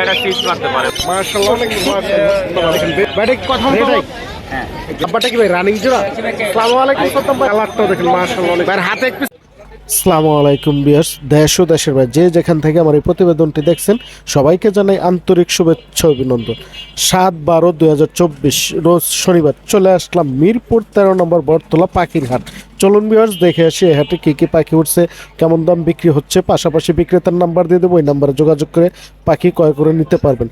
এটা পারে। মাশাআল্লাহ অনেক ব্যাটে কথা বলতে আব্বাটা কি ভাই রানিং জোড়া? আসসালামু আলাইকুম সত্তম ভাই। দেখেন মাশাআল্লাহ অনেক। ভাই হাতে এক আসসালামু আলাইকুম বিয়ার্স দেশ ও দেশের ভাই যে যেখান থেকে আমার এই প্রতিবেদনটি দেখছেন সবাইকে জানাই আন্তরিক শুভেচ্ছা অভিনন্দন। সাত বারো দুই হাজার চব্বিশ রোজ শনিবার চলে আসলাম মিরপুর তেরো নম্বর বটতলা পাখির হাট চলুন বিয়ার্স দেখে আসি এই হাটে কী কী পাখি উঠছে, কেমন দাম বিক্রি হচ্ছে, পাশাপাশি বিক্রেতার নাম্বার দিয়ে দেবো ওই নাম্বারে যোগাযোগ করে পাখি ক্রয় করে নিতে পারবেন।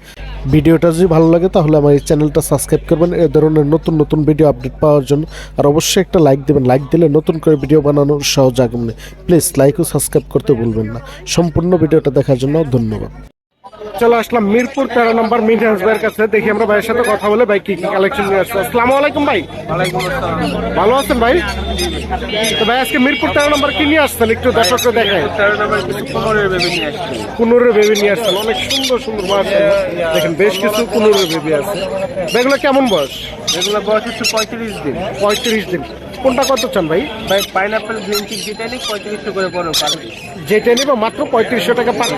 ভিডিওটা যদি ভালো লাগে, তাহলে আমার এই চ্যানেলটা সাবস্ক্রাইব করবেন, এ ধরনের নতুন নতুন ভিডিও আপডেট পাওয়ার জন্য। আর অবশ্যই একটা লাইক দেবেন লাইক দিলে নতুন করে ভিডিও বানানোর সহজ আগামনে। প্লিজ লাইক ও সাবস্ক্রাইব করতে ভুলবেন না। সম্পূর্ণ ভিডিওটা দেখার জন্য ধন্যবাদ। চলো আসলাম মিরপুর তেরো নম্বর মিনহাজ ভাইয়ের কাছে। দেখি আমরা ভাইয়ের সাথে কথা বলে ভাই কি কি কালেকশন নিয়ে আসছে। আসসালামু আলাইকুম ভাই। ভালো আছেন ভাই? তো ভাই আজকে মিরপুর তেরো নম্বর কি নিয়ে আসছেন? একটু দর্শককে দেখায় তেরো পনেরো বেবি নিয়ে কুনুরের বেবি নিয়ে আসছেন। অনেক সুন্দর সুন্দর মাছ। দেখেন বেশ কিছু কুনুরের বেবি আছে। এগুলো কেমন বয়স? এগুলো বয়স হচ্ছে পঁয়ত্রিশ দিন। পঁয়ত্রিশ দিন। কোনটা কত চান ভাই? ভাই পাইনাপেল গ্রিন চিক যেটা নিই পঁয়ত্রিশশো করে পড়ো যেটা নিব মাত্র পঁয়ত্রিশশো টাকা পার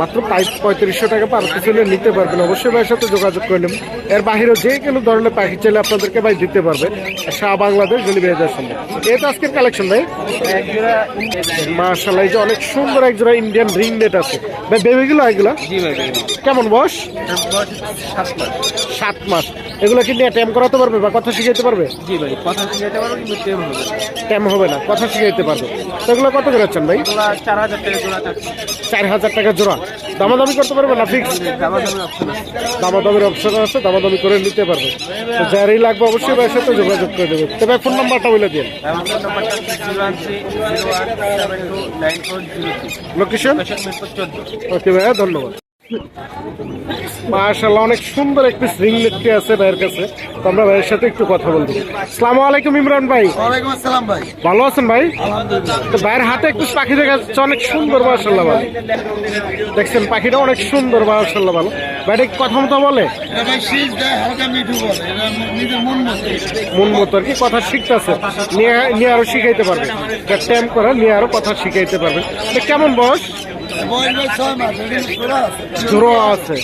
মাত্র পঁয়ত্রিশশো টাকা পার পিস হলে নিতে পারবেন। অবশ্যই ভাইয়ের সাথে যোগাযোগ করে নেবেন। এর বাহিরেও যে কোনো ধরনের পাখি চাইলে আপনাদেরকে ভাই দিতে পারবে। শাহ বাংলাদেশ ডেলিভারি দেওয়ার সঙ্গে এটা আজকের কালেকশন ভাই। মার্শাল এই যে অনেক সুন্দর এক জোড়া ইন্ডিয়ান রিং নেট আছে। ভাই বেবিগুলো এগুলো? কেমন হচ্ছে সাত মাস। সাত মাস। এগুলো কি নিয়ে ট্যাম করাতে পারবে বা কথা শিখাইতে পারবে? জি ভাই কথা শিখাতে পারব কিন্তু টেম হবে ট্যাম হবে না কথা শিখাইতে পারবে। তো এগুলো কত করে ভাই? চার হাজার টাকা জোড়া চার হাজার টাকা জোড়া। দামাদামি করতে পারবে না ফিক্স দামাদামির অপশন আছে। দামাদামি করে নিতে পারবে। যারই লাগবে অবশ্যই ভাইয়ের সাথে যোগাযোগ করে দেবে। তবে ফোন নাম্বারটা বলে দিন। লোকেশন ওকে ভাইয়া ধন্যবাদ। মাশাল্লাহ অনেক সুন্দর একটি রিং নেটটি আছে ভাইয়ের কাছে। তো আমরা ভাইয়ের সাথে একটু কথা বলব। আসসালামু আলাইকুম ইমরান ভাই। ওয়ালাইকুম আসসালাম ভাই। ভালো আছেন ভাই? তো ভাইয়ের হাতে একটু পাখি দেখা যাচ্ছে অনেক সুন্দর মাশাল্লাহ ভাই দেখছেন পাখিটা অনেক সুন্দর মাশাল্লাহ ভালো। ভাইটা কথা মতো বলে? মন মতো। আর কি কথা শিখতেছে। নিয়ে নিয়ে আরও শিখাইতে পারবে। ট্যাম করে নিয়ে আরও কথা শিখাইতে পারবে। কেমন বয়স? জোড়া আছে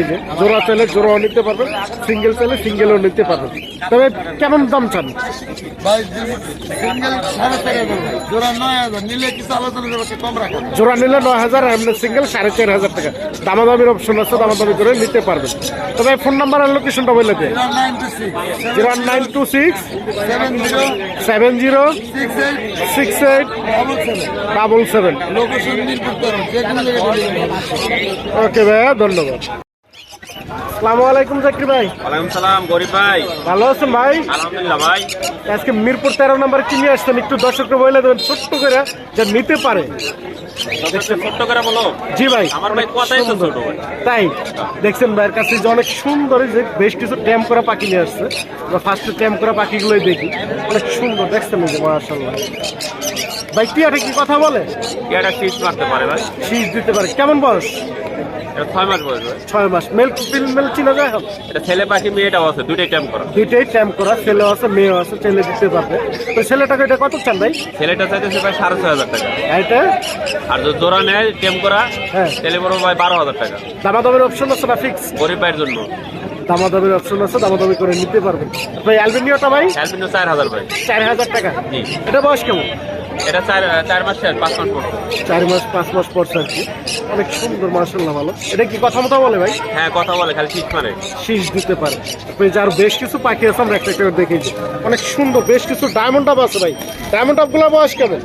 এই যে, জোড়া চাইলে জোড়াও নিতে পারবেন, সিঙ্গেল চাইলে সিঙ্গেলও নিতে পারবেন। তবে কেমন দাম চান? জোড়া নিলে নয় হাজার এমনি সিঙ্গেল সাড়ে চার হাজার টাকা। দামাদামির অপশন আছে, দামাদামি করে নিতে পারবেন। তবে ফোন নাম্বার আর লোকেশনটা বলে দে zero nine two six, seven zero, six eight, double seven. Location okay ভাইয়া ধন্যবাদ। আসসালামু আলাইকুম জাকির ভাই। ওয়ালাইকুম সালাম গরিব ভাই। ভালো আছেন ভাই? আলহামদুলিল্লাহ ভাই। আজকে মিরপুর তেরো নম্বর কি নিয়ে আসছেন? একটু দর্শককে বলে দেবেন ছোট্ট করে যে নিতে পারে। জি ভাই। তাই দেখছেন ভাইয়ের কাছে যে অনেক সুন্দর যে বেশ কিছু ট্যাম করা পাখি নিয়ে আসছে। আমরা ফার্স্টে ট্যাম করা পাখিগুলোই দেখি। অনেক সুন্দর দেখছেন যে মার্শাল্লাহ ভাই টিয়াটা কি কথা বলে? এটা ফিক্স মারতে পারে ভাই। শীষ দিতে পারে। কেমন বয়স? এটা ছয় মাস বয়স ভাই। ছয় মাস। মেল মেল চিনা যায় হোক। এটা ছেলে পাখি মেয়েটাও আছে দুইটাই টাইম করা। দুইটাই ট্যাম করা ছেলে আছে মেয়ে আছে ছেলে দিতে পারবে। তো ছেলেটাকে এটা কত চান ভাই? ছেলেটা চাইতেছে ভাই সাড়ে ছয় হাজার টাকা। এটা? আর যদি জোড়া নেয় টেম করা হ্যাঁ। ছেলে বড় ভাই বারো হাজার টাকা। দামাদামের অপশন আছে না ফিক্স গরিব ভাইয়ের জন্য। দামাদামের অপশন আছে দামাদামি করে নিতে পারবেন ভাই অ্যালবিনিওটা ভাই? চার হাজার ভাই। চার হাজার টাকা। এটা বয়স কেমন? এটা চার চার মাস পাঁচ মাস পড়ছে চার মাস পাঁচ মাস পড়ছে আর কি? অনেক সুন্দর মার্শাল্লাহ ভালো। এটা কি কথা মতো বলে ভাই? হ্যাঁ কথা বলে খালি মানে শীষ দিতে পারে। আপনি যার বেশ কিছু পাখি আছে আমরা একটা একটা দেখেছি অনেক সুন্দর বেশ কিছু ডায়মন্ড আপ আছে ভাই। ডায়মন্ড আপগুলো বয়স কেমন?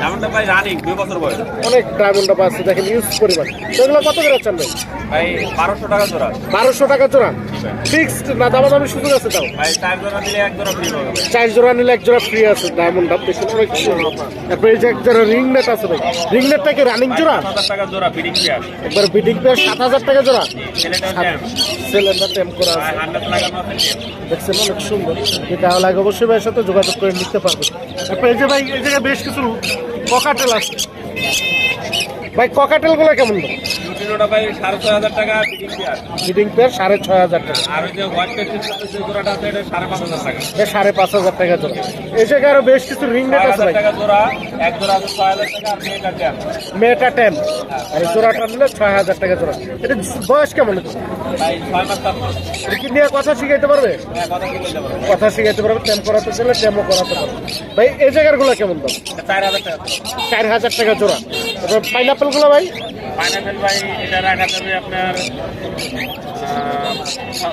যেমনটা ভাই রানিং দুই বছর বয়স। অনেক ডায়মন্ড আছে দেখেন ইউজ পরিমাণ। কত করে চান ভাই? ভাই বারোশো টাকা জোড়া। বারোশো টাকা জোড়া। ফিক্সড না দামাদামি সুযোগ আছে তাও? ভাই চার জোড়া দিলে এক জোড়া ফ্রি পাবে চার জোড়া নিলে এক জোড়া ফ্রি আছে দেখুন অনেক সুন্দর। তারপরে এই যে এক জোড়া রিং নেট আছে ভাই। রিং নেটটা কি রানিং জোড়া? সাত হাজার টাকা জোড়া ফিটিং পেয়ার একবার বিডিং পেয়ার সাত হাজার টাকা জোড়া। ছেলেটা ট্যাম সিলিন্ডার টেম করা আছে। দেখছেন অনেক সুন্দর। যেটা লাগে অবশ্যই ভাইয়ের সাথে যোগাযোগ করে নিতে পারবে তারপরে এই যে ভাই এই জায়গায় বেশ কিছু ককাটেল আছে। ভাই ককাটেলগুলো কেমন দাম? সাড়ে ছয় হাজার টাকা ফিটিং পেয়ার সাড়ে ছয় হাজার টাকা। আর ওই যে হোয়াইট পেস্টের জোড়াটা আছে এটা সাড়ে পাঁচ হাজার টাকা। এটা সাড়ে পাঁচ হাজার টাকা জোড়া। এই জায়গায় আরও বেশ কিছু রিং নেট আছে ভাই। টাকা জোড়া এক জোড়া আছে ছয় হাজার টাকা আর মেয়েটা আর জোড়াটা নিলে ছয় হাজার টাকা জোড়া। এটা বয়স কেমন ভাই ছয় মাস সাত মাস। কি নিয়ে কথা শিখাইতে পারবে? হ্যাঁ কথা বলতে পারব। কথা শিখাইতে পারবে টেম করাতে চাইলে টেমও করাতে পারবে। ভাই এই জায়গারগুলো কেমন দাম? চার হাজার টাকা চার হাজার টাকা জোড়া। তারপর পাইনাপেলগুলো ভাই? পাইনাপেল ভাই এটা রাখা যাবে আপনার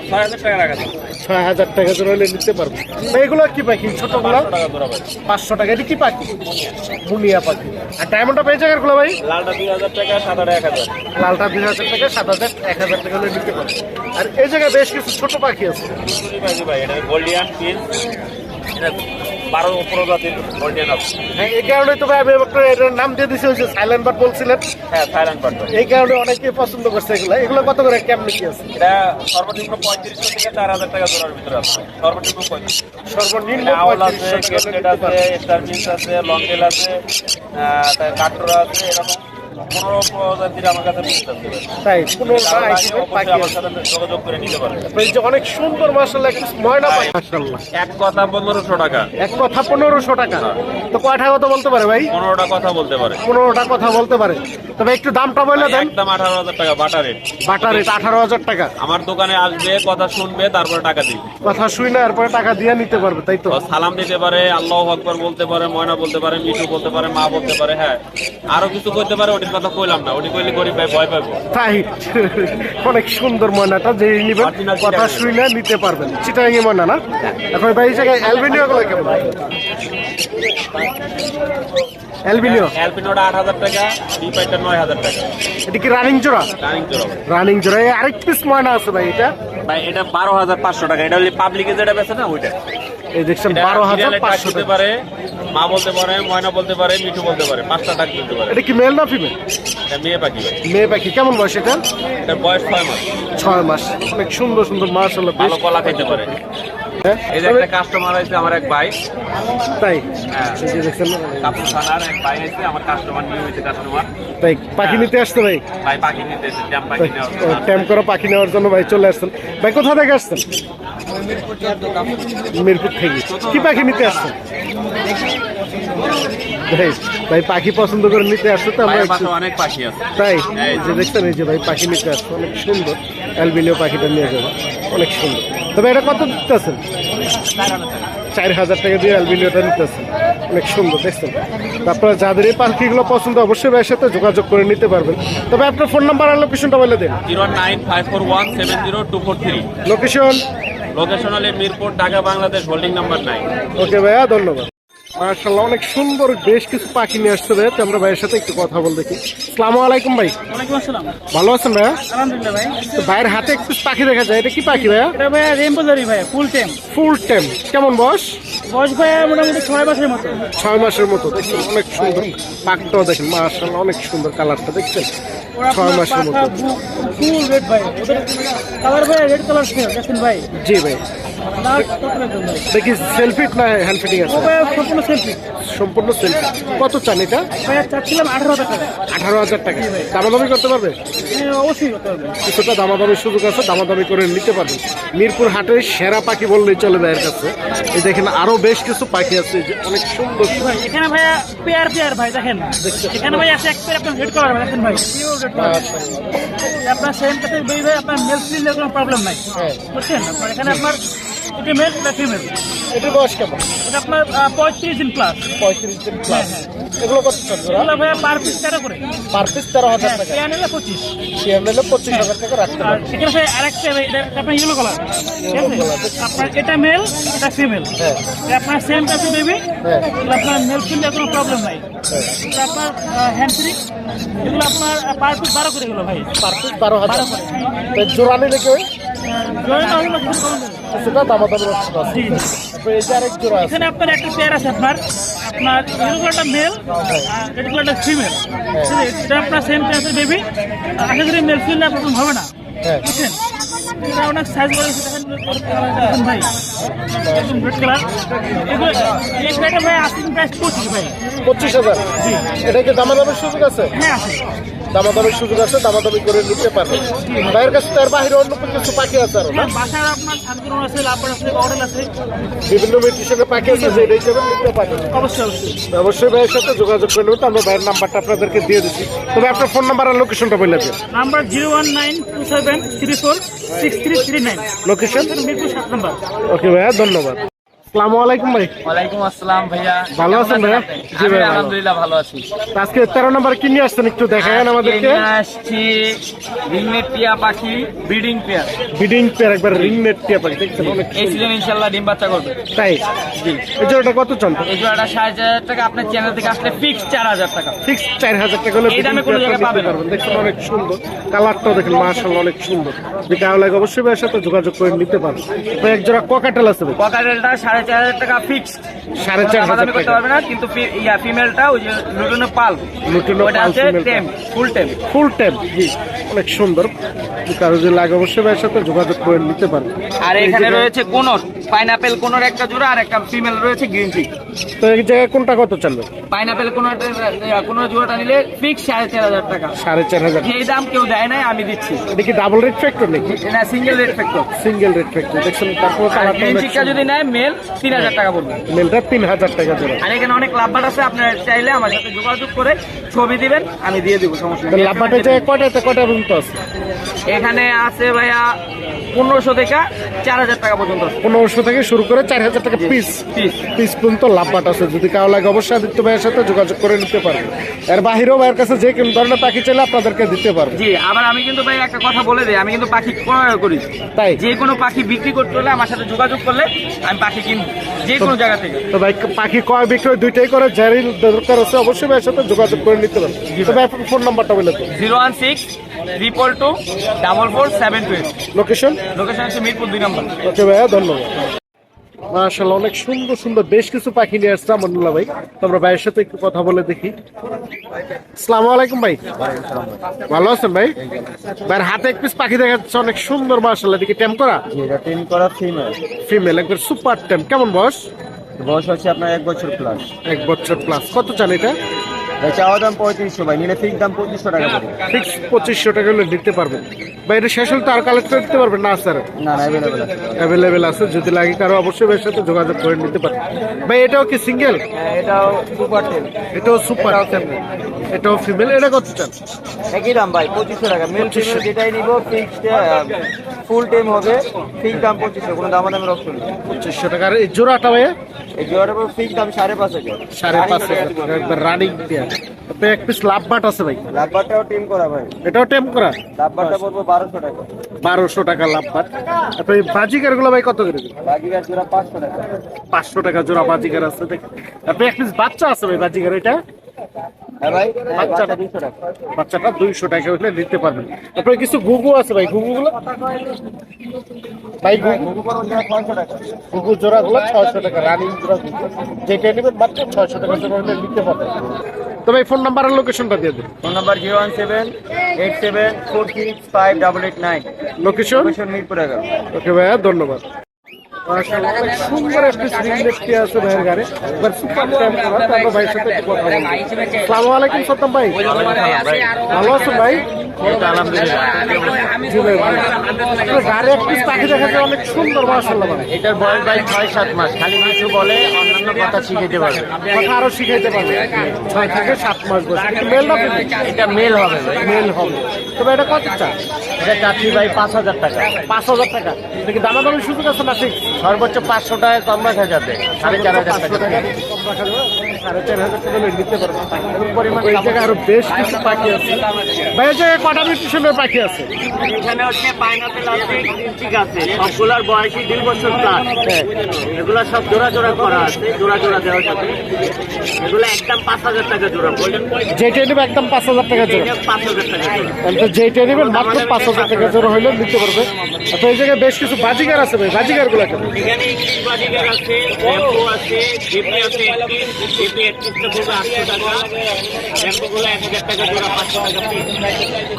ছয় হাজার টাকা রাখা যাবে ছয় হাজার টাকা জোড়া হলে নিতে পারবে। এগুলো কি পাখি? ছোটগুলো? পাঁচশো টাকা এটা কি পাখি? মুনিয়া পাখি। আর ডায়মন্ডটা পেয়ে জায়গারগুলো ভাই? লালটা দুই হাজার টাকা সাদাটা এক হাজার। লালটা দুই হাজার টাকা সাত হাজার এক হাজার টাকা হলে নিতে পারবে। আর এই জায়গায় বেশ কিছু ছোট পাখি আছে। পাখি ভাই এটা গোল্ডিয়ান পিস এটা বারো প্রজাতির আছে হ্যাঁ এই কারণে তো ভাই এটার নাম দিয়ে দিছে যে সাইলেন্ট বার্ড বলছিলেন। হ্যাঁ থাইল্যান্ড পাট এই কারণে অনেকেই পছন্দ করছে এগুলো। এগুলো কত করে কেমন কি আছে? এটা সর্বনিম্ন পঁয়ত্রিশশো থেকে চার হাজার টাকা জোড়ার ভিতরে আছে। সর্বনিম্ন পঁয়ত্রিশ। সর্বনিম্ন আছে নিতে আছে পারবে। স্টার আছে লংটেল আছে কাঠোরা আছে এরকম। তাই পনেরোটা যোগাযোগ করে নিতে অনেক সুন্দর মাসাল্লাহ ময়না মাসাল্লাহ এক কথা পনেরোশো টাকা। এক কথা পনেরোশো টাকা। তো কয়টা কথা বলতে পারে ভাই? পনেরোটা কথা বলতে পারে। পনেরোটা কথা বলতে পারে। তবে একটু দামটা বলে দেন। একদম আঠারো হাজার টাকা বাটা রেট। বাটার রেট আঠারো হাজার টাকা। আমার দোকানে আসবে কথা শুনবে তারপরে টাকা দিবে। কথা শুই না এরপরে টাকা দিয়ে নিতে পারবে তাই তো? সালাম দিতে পারে আল্লাহ আকবর বলতে পারে ময়না বলতে পারে মিঠু বলতে পারে মা বলতে পারে হ্যাঁ। আরও কিছু করতে পারে ওটির কথা কইলাম না ওটি কইলে গরিব ভাই ভয় পাবো তাই? অনেক সুন্দর ময়নাটা যে নিবেন কথা চিটাগাং। নিতে পারবেন। চিটাঙ্গি ময়না না? এখন ভাই এই জায়গায় অ্যালবিনিও গুলো কেমন? অ্যালবিনিও? অ্যালপিনোটা আট হাজার টাকা এটা কি রানিং জোড়া? রানিং জোড়া। রানিং জোড়া আরেক পিস ময়না আছে ভাই এটা? ভাই এটা বারো হাজার পাঁচশো টাকা এটা হলে পাবলিকে যেটা বেছে না ওইটা। এই দেখছেন এটা বারো হাজার বিড়ালের ডাক পাঁচশো দিতে টাকা। পারে মা বলতে পারে ময়না বলতে পারে মিঠু বলতে পারে পাঁচটা ডাক বলতে পারে। এটা কি মেল না ফিমেল এটা মেয়ে পাখি। মেয়ে পাখি। কেমন বয়স এটা? এটা বয়স ছয় মাস। ছয় মাস। অনেক সুন্দর সুন্দর মার্শাল্লাহ ভালো কলা খাইতে পারে। এই যে একটা কাস্টমার হয়েছে আমার এক ভাই। তাই? হ্যাঁ। কাপুর থানার এক ভাই আছে আমার কাস্টমার কাস্টমার তাই পাখি নিতে আসতে ভাই? ভাই পাখি নিতে এসে জ্যাম পাখি নেওয়ার ট্যাম করা পাখি নেওয়ার জন্য ভাই চলে আসছেন। ভাই কোথা থেকে আসছেন? মিরপুর থেকে। কি পাখি নিতে আসছেন? ভাই ভাই পাখি পছন্দ করে নিতে আসছে তো আমরা অনেক পাখি আছে। তাই? যে দেখছেন এই যে ভাই পাখি নিতে আসছে অনেক সুন্দর। অ্যালবিনিও পাখিটা নিয়ে যাবে অনেক সুন্দর। তবে এটা কত দিতেছেন চার হাজার টাকা দিয়ে অ্যালবিনিওটা নিতেছেন অনেক সুন্দর দেখছেন? আপনারা যাদের এই পাখিগুলো পছন্দ অবশ্যই ভাইয়ের সাথে যোগাযোগ করে নিতে পারবেন। তবে আপনার ফোন নাম্বার আর লোকেশনটা বলে দিন। Zero nine five four one seven zero two four three. Location? Location হলে Mirpur Dhaka Bangladesh holding number nine. Okay ভাইয়া ধন্যবাদ। মার্শাল্লাহ অনেক সুন্দর বেশ কিছু পাখি নিয়ে আসতে ভাইয়া তো আমরা ভাইয়ের সাথে একটু কথা বল দেখি। সালামু আলাইকুম ভাই। ভালো আছেন ভাইয়া? ভাইয়ের হাতে একটু পাখি দেখা যায়। এটা কি পাখি ভাইয়া? ভাই ফুল টাইম ফুল টাইম কেমন বয়স? বয়স ভাই মোটামুটি ছয় মাসের মতো। ছয় মাসের মতো। দেখছেন অনেক সুন্দর পাকটাও দেখেন। মার্শাল্লাহ অনেক সুন্দর কালারটা দেখছেন। ছয় মাসের মতো। ফুল রেড ভাই। কালার ভাই রেড কালার দেখেন ভাই। জি ভাই। দেখি সেলফিট না হ্যান্ড ফিটিং আছে? সম্পূর্ণ সেলফি সম্পূর্ণ সেলফি কত চান এটা? চাচ্ছিলাম আঠারো হাজার টাকা। আঠারো হাজার টাকা। দামাদামি করতে পারবে? হ্যাঁ, অবশ্যই করতে হবে কিছুটা দামাদামির সুযোগ আছে দামাদামি করে নিতে পারবেন মিরপুর হাটের সেরা পাখি বললেই চলে ভাইয়ের কাছে। এই দেখেন আরও বেশ কিছু পাখি আছে যে অনেক সুন্দর। এখানে ভাই পেয়ার পেয়ার ভাই দেখেন। এখানে ভাই আছে এক পেয়ার আপনার রেড কালার দেখেন ভাই। কালার আপনার সেম কাছে বেই ভাই আপনার মেল ফিমেল কোনো প্রবলেম নাই। বুঝছেন? এখানে আপনার এটা মেল এটা ফিমেল এটা বয়স কেমন? এটা আপনার পঁয়ত্রিশ দিন প্লাস পঁয়ত্রিশ দিন প্লাস এগুলো কত? এগুলো ভাই পার পিস টাকা করে। পার পিস তেরো হাজার টাকা। পেয়ার নিলে পঁচিশ। চেয়ার নিলে পঁচিশ হাজার টাকা রাখতে আর সেখানে ভাই আরেকটা এটা আপনার ইয়েলো কালার ঠিক আছে? আপনার এটা মেল এটা ফিমেল হ্যাঁ। আপনার সেম কাছে বেবি হ্যাঁ। আপনার মেল ফিমেল কোনো প্রবলেম নাই। আপনার হ্যান্ড ফ্রি এগুলো আপনার পার পিস বারো করে এগুলো ভাই। পার পিস বারো হাজার। জোড়া নিলে কেউ দামে। আছে জি জি। এই যে আরেক জোড়া আছে এখানে আপনার একটা পেয়ার আছে আপনার আপনার ইয়েলো কালারটা মেল রেড কালারটা ফিমেল এটা আপনার সেম পেয়ারের বেবি আশা করি মেল ফিমেল প্রবলেম হবে না। হ্যাঁ। বুঝছেন? এটা অনেক সাইজ দেখেন দেখেন ভাই। একদম রেড কালার এগুলো এই ভাই আস্কিং প্রাইস পঁচিশ ভাই পঁচিশ হাজার। এটা কি দামাদামির সুযোগ আছে? হ্যাঁ আছে। দামাদামির সুযোগ আছে দামাদামি করে নিতে পারবেন ভাইয়ের কাছে তার বাইরে অন্য কিছু পাখি আছে আরও হ্যাঁ, বিভিন্ন মিউটিশনের পাখি আছে যে এটা হিসেবে নিতে পারবেন অবশ্যই অবশ্যই। ভাইয়ের সাথে যোগাযোগ করে নেবেন আমরা ভাইয়ের নাম্বারটা আপনাদেরকে দিয়ে দিচ্ছি। তবে আপনার ফোন নাম্বার আর লোকেশনটা বলে দেন। Number zero one nine two seven three four six three three nine. Location Mirpur সাত নম্বর। ওকে ভাইয়া ধন্যবাদ। আসসালামু আলাইকুম ভাই। ওয়ালাইকুম আসসালাম ভাইয়া। ভালো আছেন ভাইয়া? জি ভাই, আলহামদুলিল্লাহ ভালো আছি। আজকে তেরো নম্বর কি নিয়ে আসছেন একটু দেখান আমাদেরকে? আসছি রিংনেট টিয়া পাখি ব্রিডিং পেয়ার। বিডিং পেয়ার একবার রিং টিয়া পাখি দেখছেন? অনেক এই সিজন ইনশাল্লাহ ডিম বাচ্চা করবে। তাই? এই জোড়াটা কত চল এই জোড়াটা সাড়ে হাজার টাকা আপনার চ্যানেল থেকে আসলে ফিক্স টাকা। ফিক্স টাকা হলে এই দামে কোনো জায়গায় পাবেন দেখছেন অনেক সুন্দর। কালারটাও দেখেন মার্শাল অনেক সুন্দর। যদি লাগে অবশ্যই ভাইয়ের সাথে যোগাযোগ করে নিতে পারবেন। তো এক জোড়া ককাটেল আছে ভাই। চার হাজার টাকা ফিক্সড সাড়ে চার হাজার করতে পারবে না কিন্তু ইয়া ফিমেলটা ওই যে লুটুনো পাল। লুটিনো পাল টেম ফুল টেম ফুল জি। অনেক সুন্দর। কারও যদি লাগে অবশ্যই সাথে যোগাযোগ করে নিতে পারে আর এখানে রয়েছে কোনর পাইনাপেল কোনর একটা জোড়া আর একটা ফিমেল রয়েছে গ্রিন টি। তো এই জায়গায় কোনটা কত চলবে পাইনাপেল কোন কোন জোড়াটা নিলে ফিক্স সাড়ে চার হাজার টাকা। সাড়ে চার হাজার। এই দাম কেউ দেয় নাই আমি দিচ্ছি। দেখি ডাবল রেট ফ্যাক্টর নাকি? না single rate factor single rate factor দেখছেন তারপর গ্রিন চিকটা যদি নেয় মেল তিন হাজার টাকা পড়বে। মেলটা তিন হাজার টাকা জোড়া। আর এখানে অনেক লাভবার আছে আপনার চাইলে আমার সাথে যোগাযোগ করে ছবি দিবেন আমি দিয়ে দিব সমস্যা তো নেই। লাভবাটের জায়গায় কয়টাতে কয়টা পর্যন্ত আছে? এখানে আছে ভাইয়া পনেরোশো থেকে চার হাজার টাকা পর্যন্ত। পনেরোশো থেকে শুরু করে চার হাজার টাকা পিস পিস পিস পর্যন্ত লাভবাট আছে। যদি কারও লাগে অবশ্যই আদিত্য ভাইয়ের সাথে যোগাযোগ করে নিতে পারবে। এর বাহিরেও ভাইয়ের কাছে যে কোনো ধরনের পাখি চাইলে আপনাদেরকে দিতে পারবে। জি আবার আমি কিন্তু ভাই একটা কথা বলে দিই আমি কিন্তু পাখি ক্রয় করি। তাই? যে কোনো পাখি বিক্রি করতে হলে আমার সাথে যোগাযোগ করলে আমি পাখি কিনবো যে কোনো জায়গা থেকে। তো ভাই পাখি ক্রয় বিক্রয় দুইটাই করে যারই দরকার আছে অবশ্যই ভাইয়ের সাথে যোগাযোগ করে নিতে পারবে। তবে আপনার ফোন নাম্বারটা বলে তো zero one six triple two double four seven two location location হচ্ছে মিরপুর দুই নম্বর। ওকে ভাইয়া ধন্যবাদ। মাশাল্লাহ অনেক সুন্দর সুন্দর বেশ কিছু পাখি নিয়ে আসছে আমানুল্লাহ ভাই। তোমরা ভাইয়ের সাথে একটু কথা বলে দেখি। আসসালামু আলাইকুম ভাই। ভালো আছেন ভাই? ভাই হাতে এক পিস পাখি দেখা যাচ্ছে অনেক সুন্দর মাশাল্লাহ দেখি টেম করা? এটা টেন করা ফিমেল ফিমেল একবার সুপার টেম কেমন বয়স? বয়স হচ্ছে আপনার এক বছর প্লাস এক বছর প্লাস কত চান এটা? চাওয়া দাম পঁয়ত্রিশশো ভাই নিলে ফিক্স দাম পঁচিশশো টাকা পড়বে ফিক্স পঁচিশশো টাকা হলে দিতে পারবেন। ভাই এটা শেষ হলে তো আর কালেক্ট করে দিতে পারবেন না স্যার না অ্যাভেলেবেল আছে। অ্যাভেলেবেল আছে যদি লাগে কারও অবশ্যই ভাইয়ের সাথে যোগাযোগ করে নিতে পারেন। ভাই এটাও কি সিঙ্গেল হ্যাঁ, এটাও সুপার টেন এটাও সুপার এটাও ফিমেল এটা কত চান একই দাম ভাই পঁচিশশো টাকা। মেল ফিমেল যেটাই নিব ফিক্সড ফুল টাইম হবে। ফিক্স দাম পঁচিশশো কোনো দাম দামের অপশন নেই। পঁচিশশো টাকার এই জোড়াটা ভাইয়া? এই জোয়ারের ফিক্স দাম সাড়ে পাঁচ হাজার। সাড়ে পাঁচ হাজার। একবার রানিং পেয়ার তারপরে এক পিস লাভ বাট আছে ভাই। লাভবারটাও টিম করা ভাই। এটাও টেম করা? লাভবারটা পড়ব বারোশো টাকা। বারোশো টাকা লাভ বাট। তারপরে বাজিকারগুলো ভাই কত করে? গাছ জোড়া পাঁচশো টাকা। পাঁচশো টাকা জোড়া বাজিকার আছে দেখেন তারপরে এক পিস বাচ্চা আছে ভাই বাজিকার এটা? হ্যাঁ বাচ্চাটা বাচ্চা টাকা। বাচ্চাটা দুইশো টাকা হলে নিতে পারবেন। তারপরে কিছু গুগু আছে ভাই গুগু গুলো ভাই জোড়া ছয়শো টাকা গুলো ছয়শো টাকা রানিং জোড়া যেটা নেবেন মাত্র ছয়শো টাকা জোড়া হলে নিতে পারবেন। তবে এই ফোন নাম্বার আর লোকেশনটা দিয়ে দিন। Phone number zero one seven eight seven four six five double eight nine. Location Mirpur এগারো। ওকে ভাইয়া ধন্যবাদ। সুন্দর একটি স্ক্রিন দেখতে আছে ভাইয়ের গাড়ি। এবার সুপার টাইম করা তো আমরা ভাইয়ের সাথে একটু কথা বলব। আসসালামু আলাইকুম সত্তম ভাই। ভালো আছেন ভাই। গাড়ি এক পিস দেখা যায় অনেক সুন্দর মাশাআল্লাহ ভাই। এটার বয়স ভাই ছয় সাত মাস। খালি কিছু বলে অন্যান্য কথা শিখাইতে পারবে। কথা আরও শিখাইতে পারবে। ছয় থেকে সাত মাস বয়স। মেল না এটা মেল হবে মেল হবে। তবে এটা কত এটা চাচ্ছি ভাই পাঁচ হাজার টাকা। পাঁচ হাজার টাকা। দেখি দামাদামি সুযোগ আছে না ঠিক? সর্বোচ্চ পাঁচশো টাকা কম রাখা যাবে সাড়ে চার হাজার টাকা। টাকা কম রাখা যাবে সাড়ে চার হাজার টাকা হলে নিতে পারব পরিমাণ ওই জায়গায় আরও বেশ কিছু পাখি আছে। ভাই এই জায়গায় কটা মিউটিশনের পাখি আছে? এখানে হচ্ছে পাইনাপেল আছে ঠিক আছে। সবগুলার বয়সই দুই বছর প্লাস এগুলা সব জোড়া জোড়া করা আছে জোড়া জোড়া দেওয়ার সাথে এগুলো একদম পাঁচ হাজার টাকা জোড়া যেটা নেবে একদম পাঁচ হাজার টাকা জোড়া। পাঁচ হাজার টাকা জোড়া। তাহলে তো যেটা মাত্র পাঁচ হাজার টাকা জোড়া হলে নিতে পারবে। তো এই জায়গায় বেশ কিছু বাজিকার আছে ভাই। বাজিকারগুলো এখানে বাজিকার আছে আছে আছে। একত্রিশ জিপি একত্রিশটা আটশো টাকা র্যাম্পোগুলো এক হাজার টাকা জোড়া। পাঁচশো টাকা পিস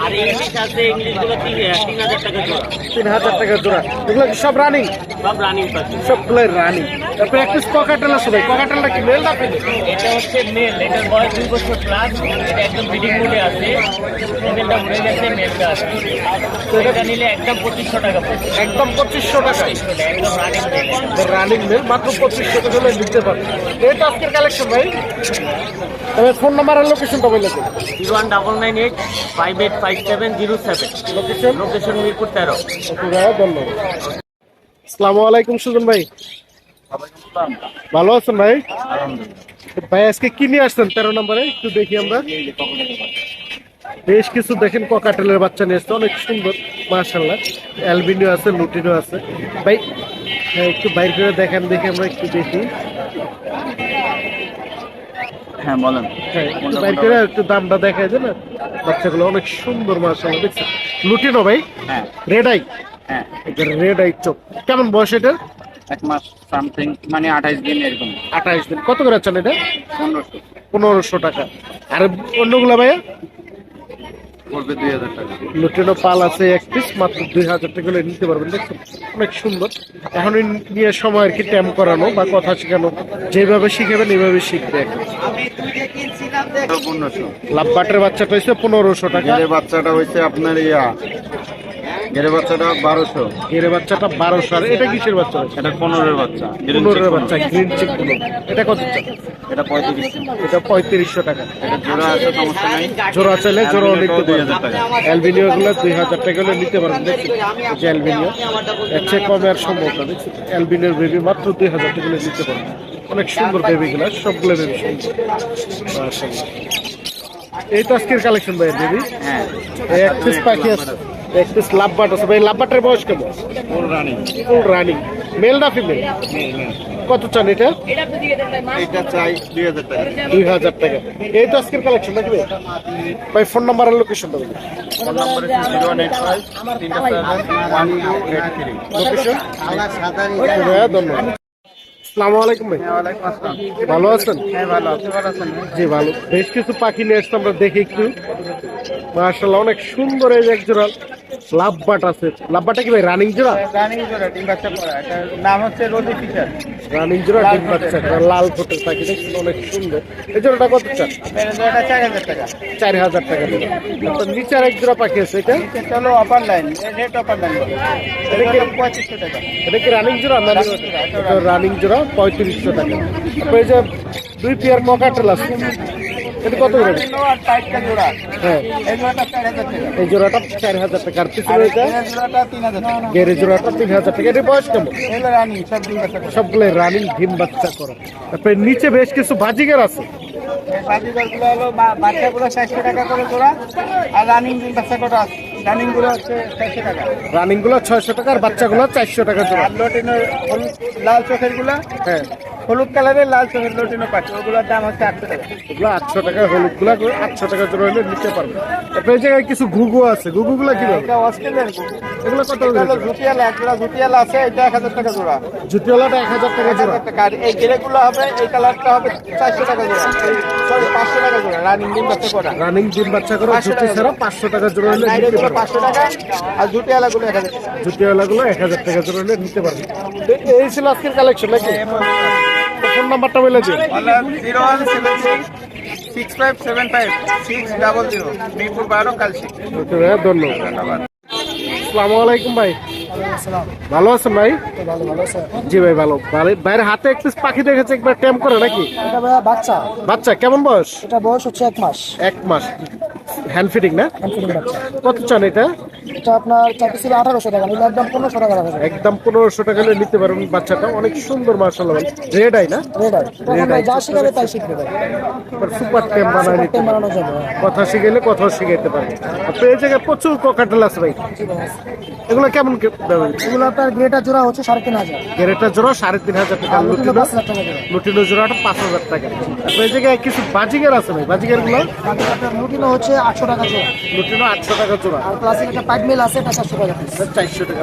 আর ইংলিশ আছে ইংলিশগুলো তিন তিন হাজার টাকা জোড়া তিন হাজার টাকা জোড়া এগুলো সব রানিং সব রানিং পাচ্ছে রানিং তারপরে এক পিস ককাটেল ককাটেলটা কি মেল না এটা হচ্ছে মেল এটার বয়স দুই বছর প্লাস এটা একদম ব্রিডিং মোডে আছে। ফিমেলটা মরে গেছে মেলটা আছে। তো এটা নিলে একদম পঁচিশশো টাকা একদম পঁচিশশো টাকা। একদম রানিং মেল রানিং মেল মাত্র পঁচিশশো টাকা হলে নিতে পারবে এটা আজকের কালেকশন ভাই? তবে ফোন নাম্বার আর লোকেশনটা বলে দেন zero one double nine eight five eight five seven zero seven location location Mirpur তেরো। ধন্যবাদ। আসসালামু আলাইকুম সুজন ভাই। ভালো আছেন ভাই? ভাই আজকে কি নিয়ে আসছেন তেরো নম্বরে? একটু দেখি আমরা। বেশ কিছু দেখেন ককাটেলের বাচ্চা নিয়ে আসছে অনেক সুন্দর মার্শাল্লাহ অ্যালবিনিও আছে লুটিনও আছে। ভাই একটু বাইর করে দেখেন দেখি আমরা একটু দেখি। হ্যাঁ বলেন। হ্যাঁ বাইর করে একটু দামটা দেখায় যে না? বাচ্চাগুলো অনেক সুন্দর মার্শাল্লাহ দেখছেন? লুটিনো ভাই? হ্যাঁ। রেড আই হ্যাঁ রেড আই চোখ কেমন বয়স এটা? এক মাস সামথিং মানে আঠাইশ দিন এরকম। আঠাইশ দিন। কত করে আছেন এটা? পনেরোশো। পনেরোশো টাকা। আর অন্যগুলো ভাইয়া? পড়বে দুই হাজার টাকা। লুটেনো পাল আছে এক পিস মাত্র দুই হাজার টাকা করে নিতে পারবেন অনেক সুন্দর। এখন নিয়ে সময় আর কি ট্যাম করানো বা কথা শেখানো যেভাবে শিখাবেন এইভাবে শিখবে এখন। লাভবাটের বাচ্চাটা হয়েছে পনেরোশো টাকা। গেরে বাচ্চাটা হয়েছে আপনার ইয়া। গেরে বাচ্চাটা বারোশো। এর বাচ্চাটা বারোশো। আর এটা কিসের বাচ্চা? এটা পনেরোর বাচ্চা। পনেরোর বাচ্চা গ্রিন চিক এটা কত? এটা পঁয়ত্রিশ। এটা পঁয়ত্রিশশো টাকা। এটা জোড়া আছে সমস্যা নাই। জোড়া চাইলে জোড়া দুই হাজার টাকা। অ্যালবিনিও গুলো দুই হাজার টাকা হলে নিতে পারবেন। দেখছি যে অ্যালবিনিও এর চেয়ে কমে আর সম্ভব না। দেখছি অ্যালবিনিওর বেবি মাত্র দুই হাজার টাকা হলে নিতে পারবেন। অনেক সুন্দর বেবি গুলা সবগুলো বেবি সুন্দর। মাশাআল্লাহ। এই তো আজকের কালেকশন ভাই বেবি হ্যাঁ। এই এক পিস পাখি আছে এক পিস লাভবাট আছে। ভাই লাভবাটের বয়স কেমন? Full running full running male না ফিমেল কত চান এটা? এটা চাই দুই হাজার টাকা। দুই হাজার টাকা। এই তো আজকের কালেকশন নাকি ভাই? ভাই ফোন নাম্বার আর লোকেশন দেবেন ফোন নম্বর জিরো ওয়ান এইট ফাইভ তিনটা seven one two eight three location ভাইয়া ধন্যবাদ। আসসালামু আলাইকুম ভাই। ভালো আছেন? হ্যাঁ ভালো আছেন? জি ভালো। বেশ কিছু পাখি নিয়ে এসছে আমরা দেখি একটু। মার্শাল্লাহ অনেক সুন্দর এই এক জোড়া লাভবাট আছে। লাভবাটা কি ভাই রানিং জোড়া? রানিং জোড়া ডিম বাচ্চা নাম হচ্ছে রোজি ফিশার রানিং জোড়া ডিম বাচ্চা লাল ফোটের পাখি দেখছেন অনেক সুন্দর। এই জোড়াটা কত চান? এর জোড়াটা চার হাজার টাকা। চার হাজার টাকা দেবে তারপর নিচে এক জোড়া পাখি আছে এটা? চলো upper line rate upper line এটা কি টাকা। এটা কি রানিং জোড়া না রানিং জোড়া পঁয়ত্রিশশো টাকা। তারপর এই যে দুই পেয়ার ককাটেল আছে এটা কত করে? জোড়া হ্যাঁ। এই জোড়াটা চার হাজার টাকা। আর পিছনে এটা? তিন হাজার টাকা। গেরে জোড়াটা তিন হাজার টাকা। এটা বয়স কেমন? সবগুলো রানিং ডিম বাচ্চা করো। তারপরে নিচে বেশ কিছু বাজিগার আছে। বাজিগরগুলো হলো বাচ্চাগুলো চারশো টাকা করে জোড়া আর রানিং ডিম বাচ্চা করে রানিং গুলো হচ্ছে চারশো টাকা। রানিংগুলো ছয়শো টাকা আর বাচ্চাগুলো চারশো টাকা জোড়া। আর লটিনের হলুদ লাল চোখেরগুলা হ্যাঁ। হলুদ কালারের লাল চোখের লটিনো পাচ্ছি ওগুলোর দাম হচ্ছে আটশো টাকা। এগুলো আটশো টাকা হলুদগুলা আটশো টাকা জোড়া হলে নিতে পারবে। তারপরে এই জায়গায় কিছু ঘুঘু আছে। ঘুঘু গুলা কি এটা অস্ট্রেলিয়ান এগুলো কত জুটিয়ালা এক জোড়া জুটিয়ালা আছে এটা এক হাজার টাকা জোড়া। এক হাজার টাকা জোড়া। হাজার টাকা। আর এই গ্রেগুলো হবে এই কালারটা হবে চারশো টাকা জোড়া। সরি পাঁচশো টাকা জোড়া রানিং ডিম বাচ্চা করা। রানিং ডিম বাচ্চা করে পাঁচশো জুটি টাকা ছাড়া পাঁচশো টাকা জোড়া হলে পাঁচশো টাকা আর জুটিয়ালা গুলো এক হাজার টাকা। জুটিওয়ালা এক হাজার টাকা জোড়া হলে নিতে পারবে। এই ছিল আজকের কালেকশন নাকি? ফোন নাম্বারটা বলে দিন zero one seven six six five seven five six double zero Mirpur বারো কালসি ওকে ধন্যবাদ। আসসালামু আলাইকুম ভাই। ভালো আছেন ভাই? জি ভাই ভালো। ভালো- ভাইয়ের হাতে এক পিস পাখি দেখেছে একবার ট্যাম করে নাকি? এটা ভাইয়া বাচ্চা। বাচ্চা কেমন বয়স? এটা বয়স হচ্ছে এক মাস। এক মাস। হ্যান্ড ফিটিং না? কত চান এটা? এটা আপনার চারটে ছিল আঠারোশো টাকা নিলে একদম পনেরোশো টাকা একদম পনেরোশো টাকা হলে নিতে পারবেন বাচ্চাটা। অনেক সুন্দর মার্শাল রেড আই না? রেড আই তখন ভাই যা শিখাবে তাই শিখবে ভাই। সুপার ট্যাম বানায় নিতে টেম বানানো যাবে কথা শিখাইলে কথাও শিখাইতে পারবে তো এই জায়গায় প্রচুর ককাটেল আছে ভাই। এগুলো কেমন কে- এগুলো আপনার গ্রেটার জোড়া হচ্ছে সাড়ে তিন হাজার। গেরেটা জোড়া সাড়ে তিন হাজার টাকা। লুটিনো লুটিনো পাঁচ হাজার টাকা জোড়া। জোড়াটা পাঁচ হাজার টাকা। তো এই জায়গায় কিছু বাজিগার আছে ভাই? বাজিগারগুলো লুটিনো হচ্ছে আটশো টাকা জোড়া। লুটিনো আটশো টাকা জোড়া। আর ক্লাসিক একটা পাইপ মিল আছে এটা চারশো টাকা চারশো টাকা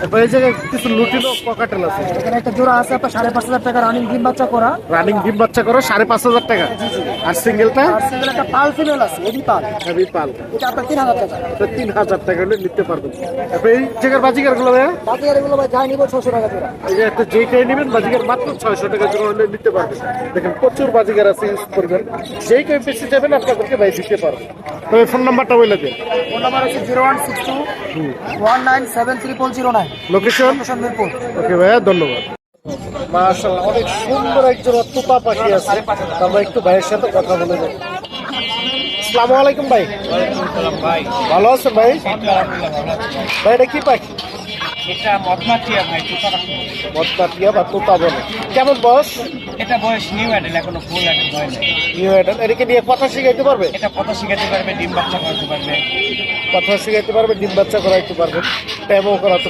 তারপর এই জায়গায় কিছু লুটিনো পকাটেল আছে। এখানে একটা জোড়া আছে আপনার সাড়ে পাঁচ হাজার টাকা রানিং ডিম বাচ্চা করা। রানিং ডিম বাচ্চা করো সাড়ে পাঁচ হাজার টাকা। আর সিঙ্গেলটা আর সিঙ্গেল একটা পাল ফিমেল আছে এডি পাল হেভি পাল এটা আপনার তিন হাজার টাকা। তো তিন হাজার টাকা হলে নিতে পারবেন। তারপরে এই জায়গার বাজিকারগুলো ভাইয়া? বাকি আর এগুলো ভাই যাই নিবো ছশো টাকা জোড়া। এই যে একটা যেইটাই নেবেন বাজিকার মাত্র ছয়শো টাকা জোড়া হলে নিতে পারবেন। দেখেন প্রচুর বাজিকার আছে ইউজ করবেন। যেই কেউ বেশি যাবেন আপনাদেরকে ভাই দিতে পারবেন। তবে ফোন নাম্বারটা বলে দেন। ফোন নাম্বার আছে zero one six two one nine seven triple zero nine. Location location Mirpur. Okay ভাইয়া ধন্যবাদ। মাশাআল্লাহ অনেক সুন্দর একজন তোতা পাখি আছে। আমরা একটু ভাইয়ের সাথে কথা বলে নেব আসসালামু আলাইকুম ভাই। ভাই। ভালো আছেন ভাই? ভাই এটা কি পাখি? এটা মদমাটিয়া ভাই বা তোতা বলে। কেমন বয়স? এটা বয়স নিউ অ্যাডেল এখনও ফুল অ্যাডেল নিউ অ্যাডাল এটাকে নিয়ে কথা শিখাইতে পারবে? এটা কথা পারবে ডিম বাচ্চা করতে পারবে। কথা শিখাইতে পারবে ডিম বাচ্চা করাইতে ট্যামও করাতে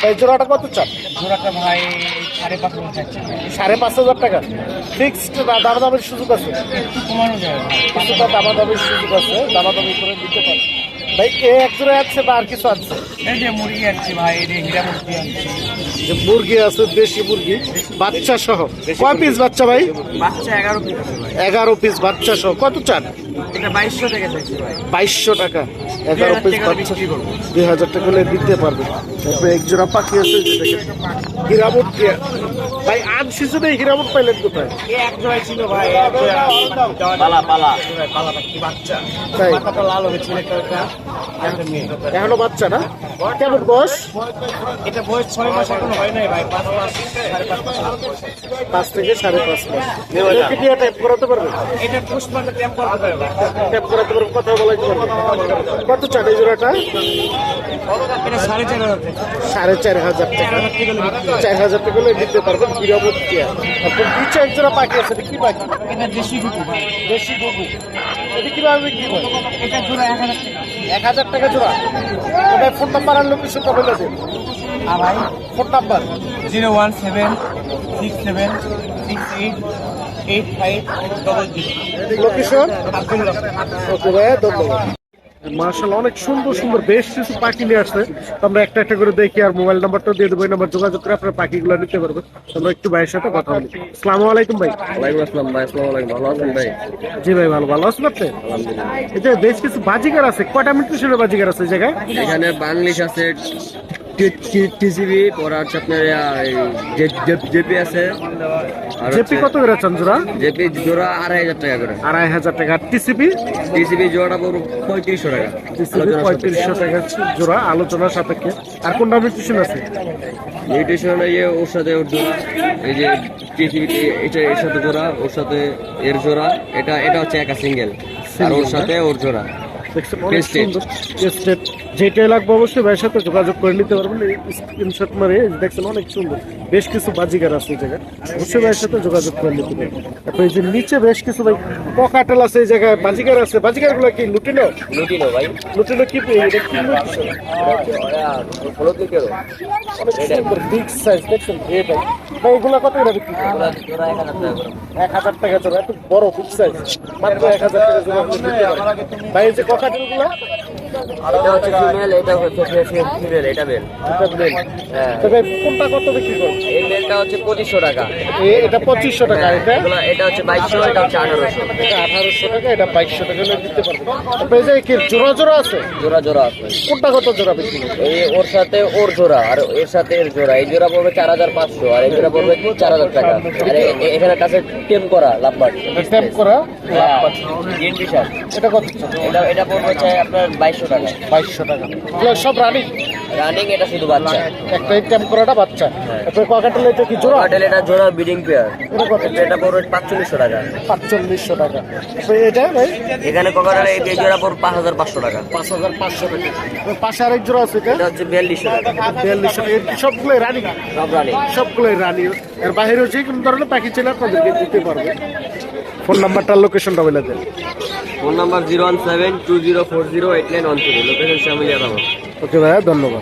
ভাই জোড়াটা কত চান? জোড়াটা ভাই সাড়ে পাঁচ হাজার চাচ্ছি সাড়ে পাঁচ হাজার টাকা। ফিক্সড দামাদামির সুযোগ আছে? একটু কমানো কিছুটা দামাদামির সুযোগ আছে দামাদামি করে দিতে পারে ভাই এ এক জোড়া আছে বা আর কিছু আছে? এই যে মুরগি আনছি ভাই এই যে হীরা মুরগি আনছি। যে মুরগি আছে দেশি মুরগি বাচ্চা সহ কয় পিস বাচ্চা ভাই? বাচ্চা এগারো পিস এগারো পিস বাচ্চা সহ কত চান? এটা বাইশশো টাকা বাইশশো টাকা। এগারো পিস বাচ্চা। দুই হাজার টাকা হলে দিতে পারবে। তারপরে এক জোড়া পাখি আছে যে দেখেন সিজনে হিরামুট পাইলেন কোথায়? এক জোড়াই ছিল ভাই এক জোড়া। পালা পালা। বাচ্চা? তাই। মাথাটা লাল হবে ছেলেটা একটা একটা এখনও বাচ্চা না? কেমন বয়স? এটা বয়স ছয় মাস এখনও হয় নাই ভাই পাঁচ মাস সাড়ে পাঁচ মাস। পাঁচ থেকে সাড়ে পাঁচ মাস। দিয়ে করাতে পারবে? এটা করতে পারবে টাইপ করাতে পারবে কথা পারবে। কত জোড়াটা? সাড়ে চার হাজার টাকা। সাড়ে চার হাজার টাকা। চার হাজার টাকা দিতে পারবেন নিচে এক জোড়া পাখি আছে কি পাখি? এটা দেশি গুটু দেশি গরু এটা কীভাবে বিক্রি করে এটা জোড়া এক হাজার টাকা। এক হাজার টাকা জোড়া? ওটা ফোন নাম্বার আর লোকেশনটা বলে দিন। ভাই। Phone number zero one seven six seven six eight eight five double zero. Location Abdullah okay ভাইয়া ধন্যবাদ। মার্শাল অনেক সুন্দর সুন্দর বেশ কিছু পাখি নিয়ে আসছে। আমরা একটা একটা করে দেখি আর মোবাইল নাম্বারটা দিয়ে দেবো এই নাম্বার যোগাযোগ করে আপনার পাখিগুলো নিতে পারবেন। আমরা একটু ভাইয়ের সাথে কথা বলি। আসসালামু আলাইকুম ভাই। ওয়ালাইকুম আসসালাম ভাই আসসালামু আলাইকুম। ভালো আছেন ভাই? জি ভাই ভালো। ভালো আছেন আপনি? এই যে বেশ কিছু বাজিকার আছে কয়টা মিনিট বাজিকার আছে এই জায়গায়? এখানে বাংলিশ আছে টিসিবি পরে হচ্ছে আপনার জেপি আছে। জেপি কত করে চান জোড়া? জেপি জোড়া আড়াই হাজার টাকা করে। আড়াই হাজার টাকা। টিসিপি টিসিবি জোড়াটা পড়বে পঁয়ত্রিশশো টাকা। পঁয়ত্রিশশো টাকা জোড়া আলোচনার সাপেক্ষে আর কোনটা মিউটেশন আছে? এই যে ওর সাথে ওর জোড়া এই যে টিসিবি এটা এর সাথে জোড়া ওর সাথে এর জোড়া এটা এটা হচ্ছে একা সিঙ্গেল আর ওর সাথে ওর জোড়া। Prestige। যেটাই লাগবে অবশ্যই ভাইয়ের সাথে যোগাযোগ করে নিতে পারবেন। স্ক্রিনশট মারে দেখছেন অনেক সুন্দর। বেশ কিছু বাজিগার আছে এই জায়গায়। অবশ্যই ভাইয়ের সাথে যোগাযোগ করে নিতে পারবেন। তারপর এই যে নিচে বেশ কিছু ভাই পকাটেল আছে এই জায়গায়। বাজিগার আছে। বাজিগার কি লুটিনো লুটিনো ভাই। লুটিনো কি? এটা কি বিগ সাইজ দেখছেন? ভাই এগুলো কত করে বিক্রি এক হাজার টাকা জোড়া এত বড় বিগ সাইজ মাত্র এক হাজার টাকা জোড়া। ভাই এই যে ককাটেলগুলো এটা হচ্ছে ফিমেল এটা হচ্ছে ফিমেল এটা মেল হ্যাঁ। তবে কোনটা কত বিক্রি এই মেলটা হচ্ছে পঁচিশশো টাকা। এটা পঁচিশশো টাকা এটা? এটা হচ্ছে বাইশশো এটা হচ্ছে আঠারোশো। এটা আঠারোশো টাকা এটা বাইশশো টাকা দিতে তারপরে এই যে কি জোড়া জোড়া আছে? জোড়া জোড়া আছে। কোনটা কত জোড়া বিক্রি এই ওর সাথে ওর জোড়া আর এর সাথে এর জোড়া। এই জোড়া পড়বে চার হাজার পাঁচশো আর এই জোড়া পড়বে চার হাজার টাকা। আর এখানে কাছে টেম করা লাভবার এটা ট্যাপ করা? হ্যাঁ এটা কত? এটা এটা পড়বে হচ্ছে আপনার বাইশশো টাকা। বাইশশো টাকা। এগুলো সব রানিং রানিং এটা শুধু বাচ্চা। একটা করাটা বাচ্চা। তারপরে ককাটেল এটা কি জোড়া? হোটেল এটা জোড়া বিডিং পেয়ার এটা কত? এটা পড়বে পাঁচচল্লিশশো টাকা। পাঁচচল্লিশশো টাকা। এটা ভাই? এখানে কোকাটালে এই জোড়া পড়বে পাঁচ হাজার পাঁচশো টাকা। পাঁচ হাজার পাঁচশো টাকা। পাশে আরেক জোড়া আছে এটা? হচ্ছে বিয়াল্লিশশো টাকা। বিয়াল্লিশশো টাকা। সবগুলোই রানিং সব রানিং সবগুলোই রানি এর বাইরেও যে কোনো ধরনের পাখি ছিল আপনাদেরকে দিতে পারবে। ফোন নাম্বারটা লোকেশনটা বলে দেন। Phone number zero one seven two zero four zero eight nine one three. Location শ্যামিলিয়া okay ভাইয়া ধন্যবাদ।